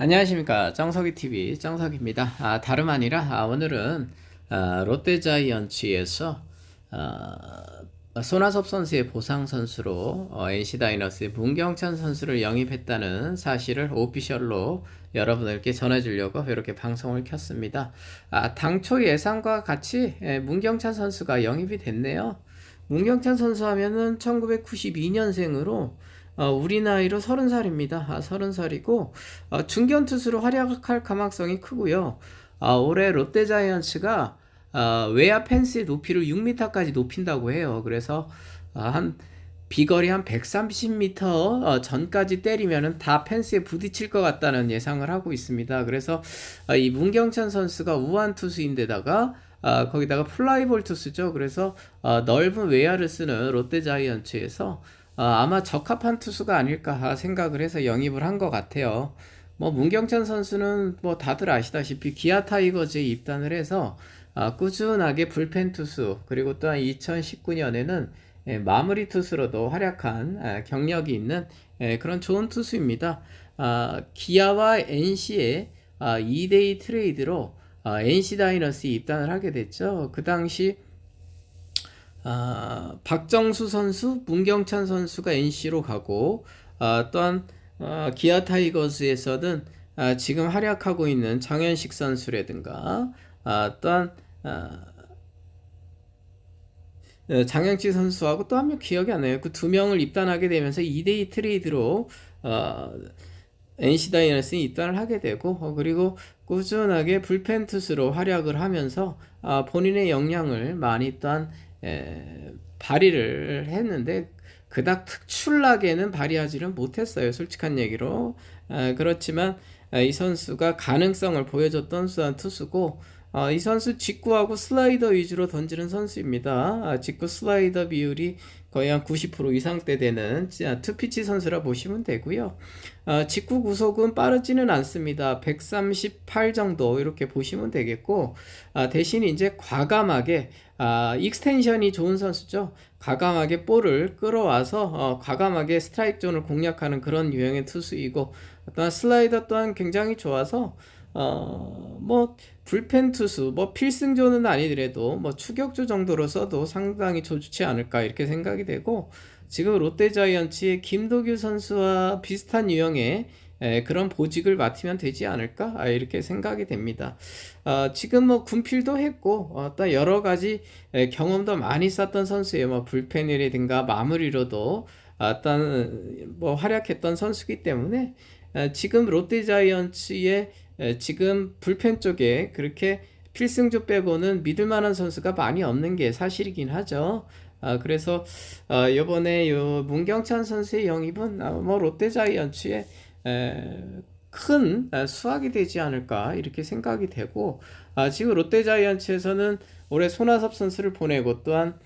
안녕하십니까 정석이 TV 정석입니다. 아, 다름 아니라 아, 오늘은 아, 롯데자이언츠에서 아, 손아섭 선수의 보상 선수로 어, NC 다이너스의 문경찬 선수를 영입했다는 사실을 오피셜로 여러분들께 전해주려고 이렇게 방송을 켰습니다. 아, 당초 예상과 같이 예, 문경찬 선수가 영입이 됐네요. 문경찬 선수 하면은 1992년생으로 어, 우리 나이로 30살입니다. 아, 30살이고 어, 중견 투수로 활약할 가망성이 크고요. 아, 올해 롯데 자이언츠가 아, 외야 펜스의 높이를 6m까지 높인다고 해요. 그래서 아, 한 비거리 한 130m 어, 전까지 때리면은 다 펜스에 부딪힐 것 같다는 예상을 하고 있습니다. 그래서 아, 이 문경찬 선수가 우한 투수인데다가 아, 거기다가 플라이볼 투수죠. 그래서 아, 넓은 외야를 쓰는 롯데 자이언츠에서 아, 아마 적합한 투수가 아닐까 생각을 해서 영입을 한 것 같아요. 뭐 문경찬 선수는 뭐 다들 아시다시피 기아 타이거즈에 입단을 해서 아, 꾸준하게 불펜 투수 그리고 또한 2019년에는 예, 마무리 투수로도 활약한 아, 경력이 있는 예, 그런 좋은 투수입니다. 아, 기아와 NC의 아, 2대2 트레이드로 아, NC 다이너스에 입단을 하게 됐죠. 그 당시 아, 박정수 선수, 문경찬 선수가 NC로 가고 아, 또한 아, 기아 타이거즈에서는 아, 지금 활약하고 있는 장현식 선수라든가 아, 또한 아, 어, 장영치 선수하고 또 한 명 기억이 안 나요. 그 두 명을 입단하게 되면서 2대2 트레이드로 어, NC 다이너스에 입단을 하게 되고 어, 그리고 꾸준하게 불펜 투수로 활약을 하면서 아, 본인의 역량을 많이 또한 에, 발휘를 했는데 그닥 특출나게는 발휘하지는 못했어요. 솔직한 얘기로. 아, 그렇지만 아, 이 선수가 가능성을 보여줬던 수한 투수고 어, 이 선수 직구하고 슬라이더 위주로 던지는 선수입니다. 아, 직구 슬라이더 비율이 거의 한 90% 이상대 되는 아, 투피치 선수라 보시면 되고요. 어, 직구 구속은 빠르지는 않습니다. 138 정도 이렇게 보시면 되겠고 아, 대신 이제 과감하게 아, 익스텐션이 좋은 선수죠. 과감하게 볼을 끌어와서 어, 과감하게 스트라이크 존을 공략하는 그런 유형의 투수이고 또한 슬라이더 또한 굉장히 좋아서 어, 뭐, 불펜 투수, 뭐, 필승조는 아니더라도, 뭐, 추격조 정도로 써도 상당히 좋지 않을까, 이렇게 생각이 되고, 지금 롯데 자이언츠의 김도규 선수와 비슷한 유형의 에, 그런 보직을 맡으면 되지 않을까, 아, 이렇게 생각이 됩니다. 어, 지금 뭐, 군필도 했고, 어, 또 여러 가지 에, 경험도 많이 쌓던 선수예요. 뭐, 불펜이라든가 마무리로도, 어떤, 뭐, 활약했던 선수기 때문에, 에, 지금 롯데자이언츠의 에, 지금 불펜 쪽에 그렇게 필승조 빼고는 믿을 만한 선수가 많이 없는 게 사실이긴 하죠. 아, 그래서 아, 이번에 요 문경찬 선수의 영입은 아, 뭐 롯데자이언츠의 에, 큰 아, 수확이 되지 않을까 이렇게 생각이 되고 아, 지금 롯데자이언츠에서는 올해 손아섭 선수를 보내고 또한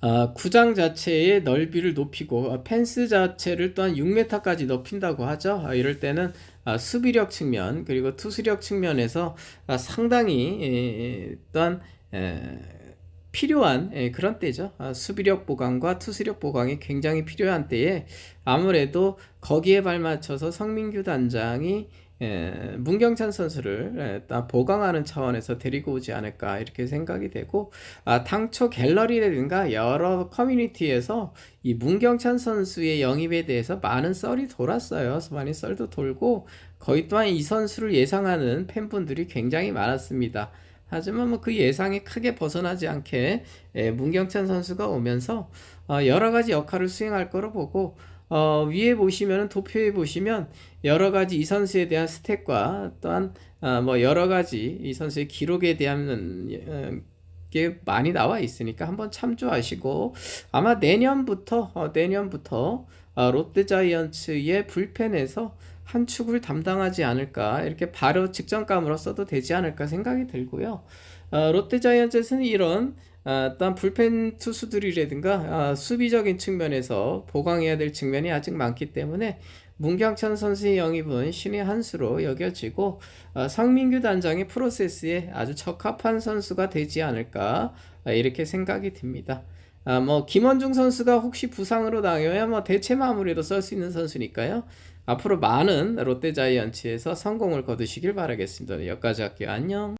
아, 구장 자체의 넓이를 높이고 아, 펜스 자체를 또한 6m까지 높인다고 하죠. 아, 이럴 때는 아, 수비력 측면 그리고 투수력 측면에서 아, 상당히 에, 또한 에, 필요한 에, 그런 때죠. 아, 수비력 보강과 투수력 보강이 굉장히 필요한 때에 아무래도 거기에 발맞춰서 성민규 단장이 예, 문경찬 선수를 예, 딱 보강하는 차원에서 데리고 오지 않을까 이렇게 생각이 되고 아, 당초 갤러리라든가 여러 커뮤니티에서 이 문경찬 선수의 영입에 대해서 많은 썰이 돌았어요. 많이 썰도 돌고 거의 또한 이 선수를 예상하는 팬분들이 굉장히 많았습니다. 하지만 뭐 그 예상이 크게 벗어나지 않게 예, 문경찬 선수가 오면서 어, 여러 가지 역할을 수행할 거로 보고 어, 위에 보시면은 도표에 보시면 여러 가지 이 선수에 대한 스탯과 또한 어, 뭐 여러 가지 이 선수의 기록에 대한 어, 게 많이 나와 있으니까 한번 참조하시고 아마 내년부터 어, 내년부터 어, 롯데 자이언츠의 불펜에서 한 축을 담당하지 않을까 이렇게 바로 직전감으로 써도 되지 않을까 생각이 들고요. 어, 롯데 자이언츠는 이런 어, 또한 불펜 투수들이라든가 아, 수비적인 측면에서 보강해야 될 측면이 아직 많기 때문에 문경찬 선수의 영입은 신의 한 수로 여겨지고 어, 성민규 단장의 프로세스에 아주 적합한 선수가 되지 않을까 아, 이렇게 생각이 듭니다. 아, 뭐 김원중 선수가 혹시 부상으로 당하면 뭐 대체 마무리도 쓸 수 있는 선수니까요. 앞으로 많은 롯데자이언츠에서 성공을 거두시길 바라겠습니다. 여기까지 할게요. 안녕.